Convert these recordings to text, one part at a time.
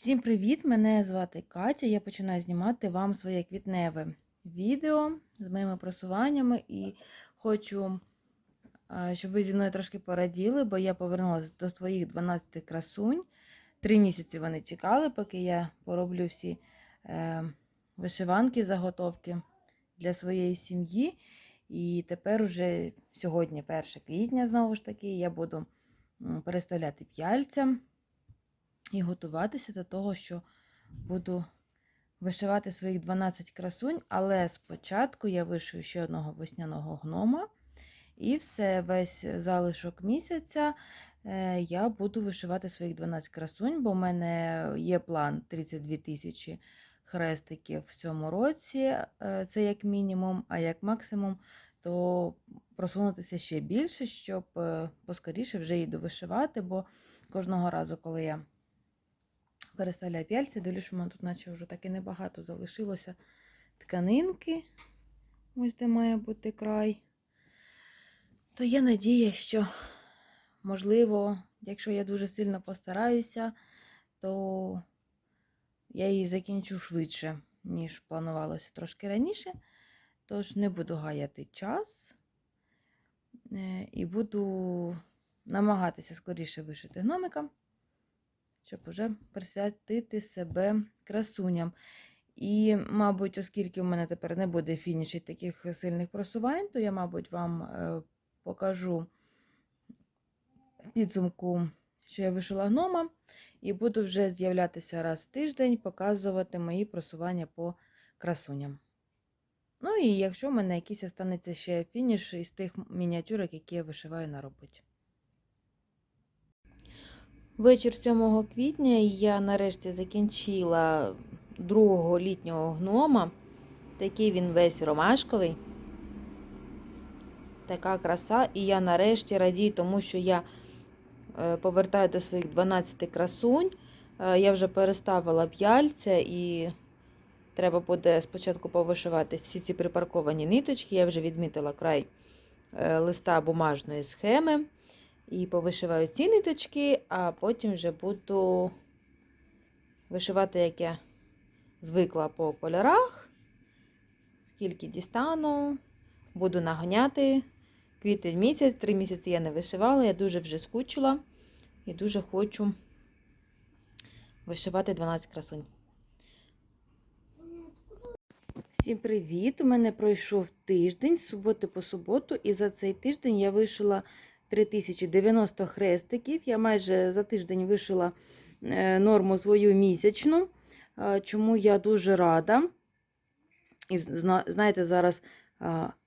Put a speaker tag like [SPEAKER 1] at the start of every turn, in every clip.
[SPEAKER 1] Всім привіт! Мене звати Катя. Я починаю знімати вам своє квітневе відео з моїми просуваннями і хочу, щоб ви зі мною трошки пораділи, бо я повернулася до своїх 12 красунь. Три місяці вони чекали, поки я пороблю всі е, вишиванки, заготовки для своєї сім'ї. І тепер уже сьогодні, 1 квітня, знову ж таки, я буду переставляти п'яльця і готуватися до того, що буду вишивати своїх 12 красунь, але спочатку я вишию ще одного весняного гнома. І все, весь залишок місяця е, я буду вишивати своїх 12 красунь, бо в мене є план 32 тисячі хрестиків в цьому році, е, це як мінімум, а як максимум, то просунутися ще більше, щоб е, поскоріше вже їду вишивати, бо кожного разу, коли я переставляю п'яльці, дивлюсь, що в мене тут наче вже так і небагато залишилося тканинки, ось де має бути край. То є надія, що, можливо, якщо я дуже сильно постараюся, то я її закінчу швидше, ніж планувалося трошки раніше. Тож не буду гаяти час е, і буду намагатися скоріше вишити гномика щоб уже присвятити себе красуням. І, мабуть, оскільки в мене тепер не буде фінішів таких сильних просувань, то я, мабуть, вам е, покажу підсумку, що я вишила гнома, і буду вже з'являтися раз в тиждень, показувати мої просування по красуням. Ну і якщо в мене якийсь останеться ще фініш із тих мініатюрок, які я вишиваю на роботі. Вечір 7 квітня я нарешті закінчила другого літнього гнома. Такий він весь ромашковий. Така краса. І я нарешті радію, тому що я е, повертаю до своїх 12 красунь. Е, Я вже переставила п'яльця і треба буде спочатку повишивати всі ці припарковані ниточки. Я вже відмітила край е, листа бумажної схеми. І повишиваю ці ниточки, а потім вже буду вишивати, як я звикла по кольорах. Скільки дістану, буду наганяти. Квітень місяць, три місяці я не вишивала, я дуже вже скучила і дуже хочу вишивати 12 красунь. Всім привіт! У мене пройшов тиждень з суботи по суботу, і за цей тиждень я вишила 3090 хрестиків. Я майже за тиждень вишила е, норму свою місячну, е, чому я дуже рада. І знаєте, зараз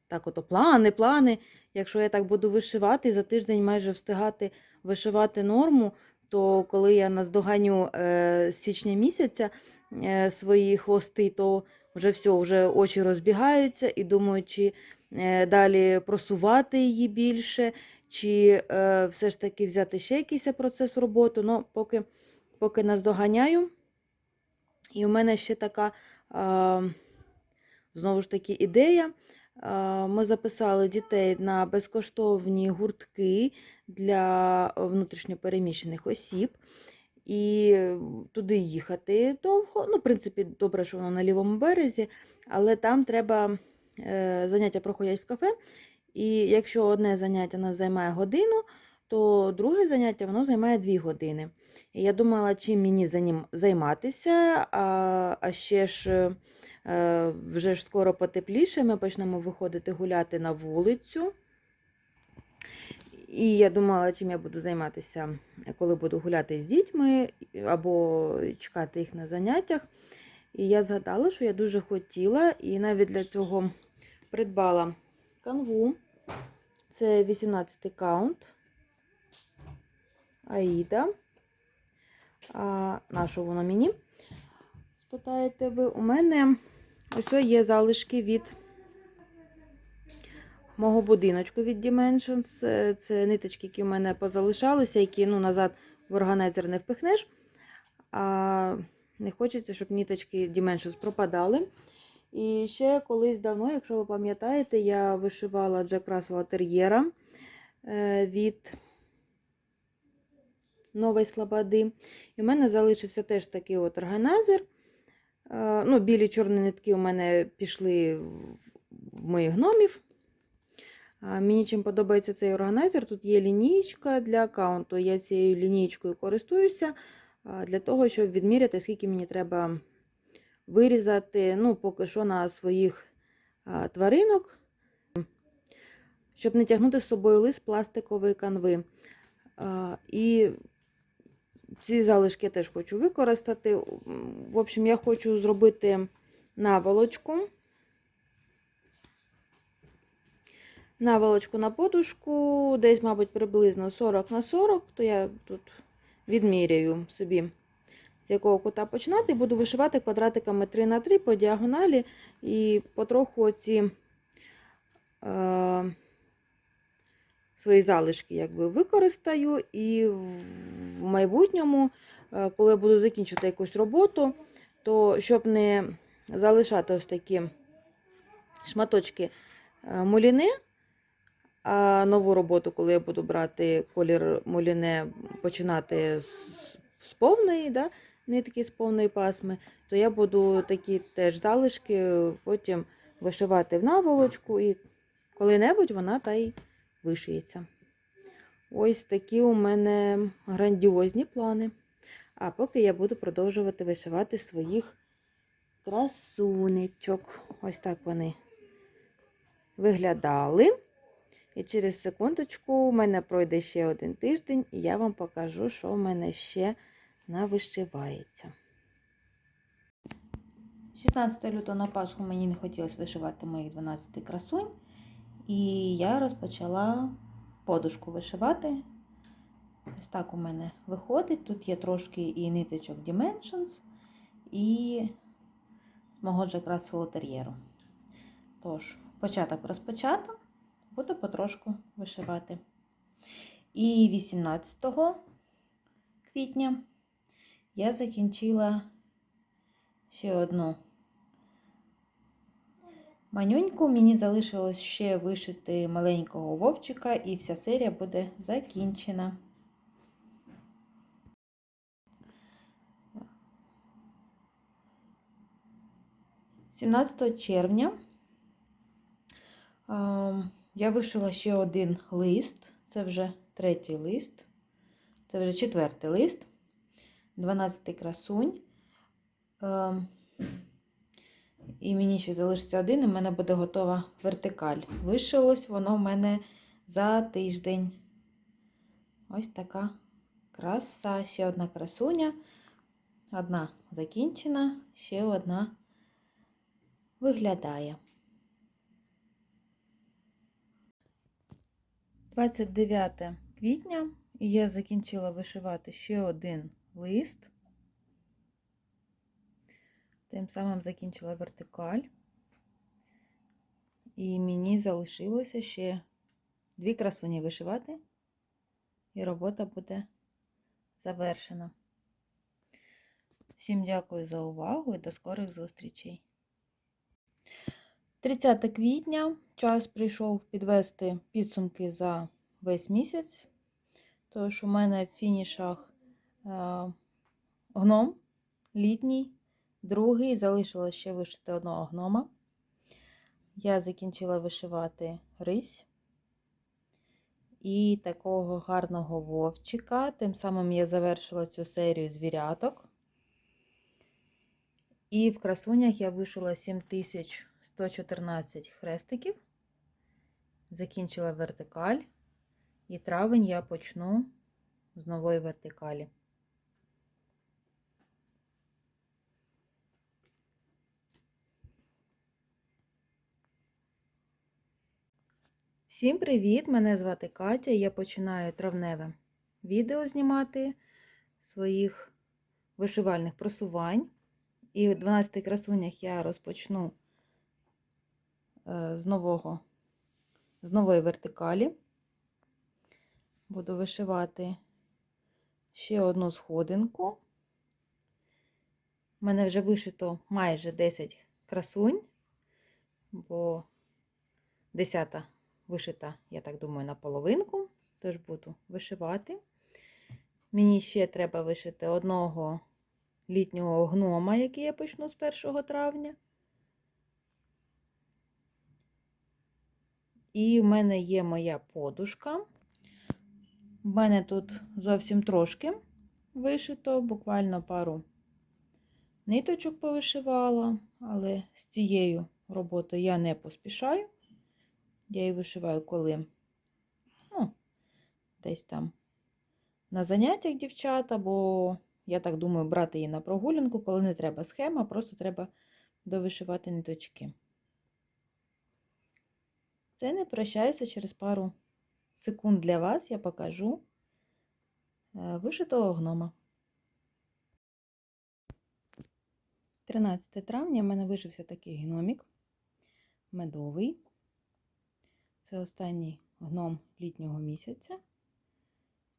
[SPEAKER 1] так ото плани, плани. Якщо я так буду вишивати, за тиждень майже встигати вишивати норму, то коли я наздоганю з січня місяця е, свої хвости, то вже все, вже очі розбігаються і думаю, чи далі просувати її більше, чи е, все ж таки взяти ще якийсь процес роботи. Ну, поки поки наздоганяю. І у мене ще така, е, знову ж таки, ідея. Е, ми записали дітей на безкоштовні гуртки для внутрішньопереміщених осіб. І туди їхати довго. Ну, в принципі, добре, що воно на лівому березі, але там треба е, заняття проходять в кафе. І якщо одне заняття нас займає годину, то друге заняття воно займає 2 години. І я думала, чим мені за ним займатися, а а ще ж е, вже ж скоро потепліше, ми почнемо виходити гуляти на вулицю. І я думала, чим я буду займатися, коли буду гуляти з дітьми або чекати їх на заняттях. І я згадала, що я дуже хотіла, і навіть для цього придбала канву. Це 18 каунт. Аїда. А, на що воно мені? Спитаєте ви, у мене ось є залишки від мого будиночку від Dimensions. Це, це ниточки, які в мене позалишалися, які ну, назад в органайзер не впихнеш. А не хочеться, щоб ниточки Dimensions пропадали. І ще колись давно, якщо ви пам'ятаєте, я вишивала Джек Рассела тер'єра від нової слободи. І в мене залишився теж такий от органайзер. Е, Ну, білі чорні нитки у мене пішли в- моїх гномів. Мені чим подобається цей органайзер. Тут є лінійка для аккаунту. Я цією лінійкою користуюся для того, щоб відміряти, скільки мені треба вирізати, ну, поки що на своїх тваринок, щоб не тягнути з собою лист пластикової канви. І ці залишки я теж хочу використати. В общем, я хочу зробити наволочку. Наволочку на подушку, десь, мабуть, приблизно 40 на 40, то я тут відміряю собі, з якого кута починати. Буду вишивати квадратиками 3 на 3 по діагоналі і потроху ці е, свої залишки якби, використаю. І в майбутньому, е, коли я буду закінчувати якусь роботу, то щоб не залишати ось такі шматочки е, муліни, а нову роботу, коли я буду брати колір муліне, починати з, з повної да, нитки, з повної пасми, то я буду такі теж залишки потім вишивати в наволочку, і коли-небудь вона та й вишиється. Ось такі у мене грандіозні плани. А поки я буду продовжувати вишивати своїх красунечок. Ось так вони виглядали. І через секундочку у мене пройде ще один тиждень, і я вам покажу, що в мене ще навишивається. 16 лютого на Пасху мені не хотілося вишивати моїх 12 красунь. І я розпочала подушку вишивати. Ось так у мене виходить. Тут є трошки і ниточок Dimensions, і з мого Джакрас філотер'єру. Тож, початок розпочато буду потрошку вишивати. І 18 квітня я закінчила ще одну манюньку. Мені залишилось ще вишити маленького вовчика, і вся серія буде закінчена. Сімнадцятого червня ем, я вишила ще один лист. Це вже третій лист. Це вже четвертий лист. 12 красунь. Ем, І мені ще залишиться один, і в мене буде готова вертикаль. Вишилось воно в мене за тиждень. Ось така краса. Ще одна красуня. Одна закінчена, ще одна виглядає. 29 квітня і я закінчила вишивати ще один лист. Тим самим закінчила вертикаль. І мені залишилося ще дві красуні вишивати, і робота буде завершена. Всім дякую за увагу і до скорих зустрічей. 30 квітня час прийшов підвести підсумки за весь місяць. Тож у мене в фінішах гном літній, другий, залишилось ще вишити одного гнома. Я закінчила вишивати рись і такого гарного вовчика. Тим самим я завершила цю серію звіряток. І в красунях я вишила 7114 хрестиків, закінчила вертикаль, і травень я почну з нової вертикалі. Всім привіт! Мене звати Катя. Я починаю травневе відео знімати своїх вишивальних просувань. І в 12 красунях я розпочну е, з нового, з нової вертикалі. Буду вишивати ще одну сходинку. У мене вже вишито майже 10 красунь, бо 10 вишита, я так думаю, на половинку, тож буду вишивати. Мені ще треба вишити одного літнього гнома, який я почну з 1 травня. І в мене є моя подушка. В мене тут зовсім трошки вишито, буквально пару ниточок повишивала, але з цією роботою я не поспішаю. Я її вишиваю, коли ну, десь там на заняттях дівчат, або, я так думаю, брати її на прогулянку, коли не треба схема, просто треба довишивати ниточки. Це не прощаюся через пару секунд для вас, я покажу е, вишитого гнома. 13 травня в мене вишився такий гномік медовий. Це останній гном літнього місяця.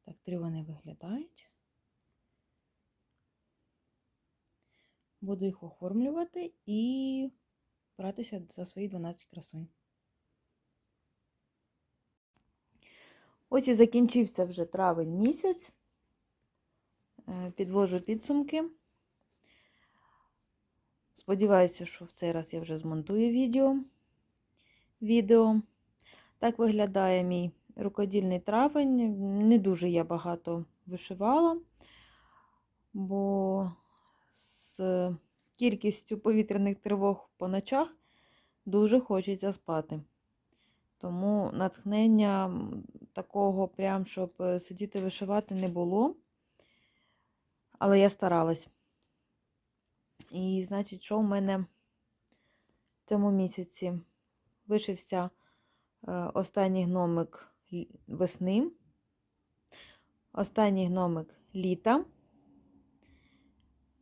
[SPEAKER 1] Так три вони виглядають. Буду їх оформлювати і братися за свої 12 красунь. Ось і закінчився вже травень місяць. Е, Підвожу підсумки. Сподіваюся, що в цей раз я вже змонтую відео. відео. Так виглядає мій рукодільний травень. Не дуже я багато вишивала, бо з кількістю повітряних тривог по ночах дуже хочеться спати. Тому натхнення такого, прям, щоб сидіти вишивати, не було. Але я старалась. І, значить, що в мене в цьому місяці вишився останній гномик весни, останній гномик літа,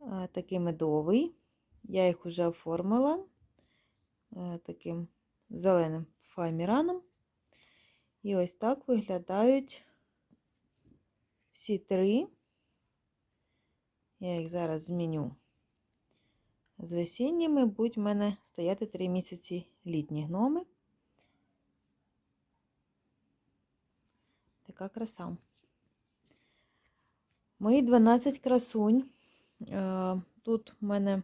[SPEAKER 1] е, такий медовий. Я їх вже оформила е, таким зеленим файміраном. І ось так виглядають всі три. Я їх зараз зміню з весінніми, будуть в мене стояти 3 місяці літні гноми. Така краса. Мої 12 красунь. Е, тут в мене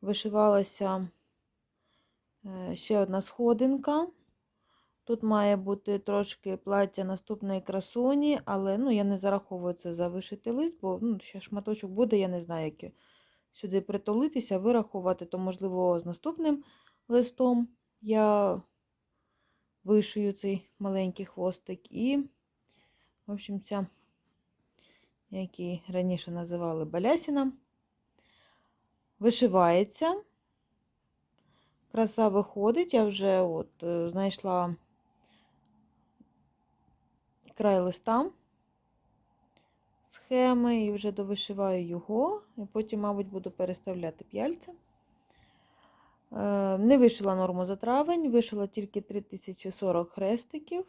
[SPEAKER 1] вишивалася е, ще одна сходинка. Тут має бути трошки плаття наступної красуні, але ну, я не зараховую це за вишитий лист, бо ну, ще шматочок буде, я не знаю, як сюди притулитися, вирахувати, то, можливо, з наступним листом я вишию цей маленький хвостик. І, в общем, ця, який раніше називали балясіна, вишивається. Краса виходить, я вже от е, знайшла край листа схеми і вже довишиваю його, і потім, мабуть, буду переставляти п'яльця. Е, не вишила норму за травень, вишила тільки 3040 хрестиків.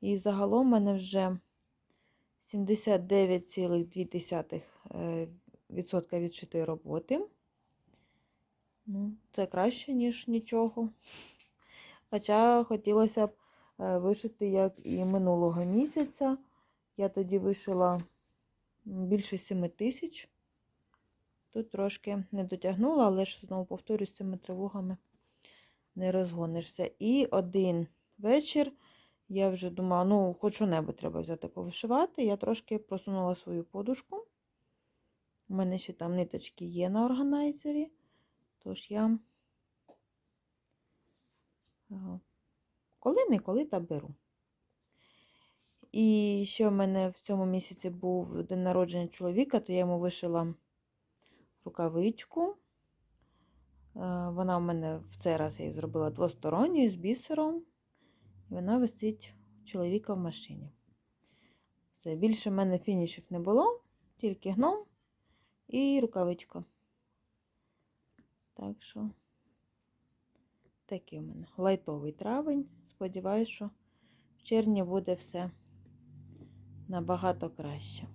[SPEAKER 1] І загалом в мене вже 79,2% відшитої роботи. Ну, Це краще, ніж нічого. Хоча хотілося б е, вишити, як і минулого місяця. Я тоді вишила більше 7 тисяч. Тут трошки не дотягнула, але ж знову повторюю, з цими тривогами не розгонишся. І один вечір я вже думала, ну, хоч що-небудь треба взяти повишивати. Я трошки просунула свою подушку. У мене ще там ниточки є на органайзері, тож я коли-неколи та беру. І ще в мене в цьому місяці був день народження чоловіка, то я йому вишила рукавичку. Е, вона в мене в цей раз я її зробила двосторонньою з бісером. І вона висить чоловіка в машині. Все, більше в мене фінішів не було, тільки гном і рукавичка. Так що, такий у мене лайтовий травень. Сподіваюся, що в червні буде все набагато краще.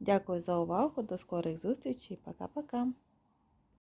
[SPEAKER 1] Дякую за увагу, до скорих зустрічей. Пока-пока.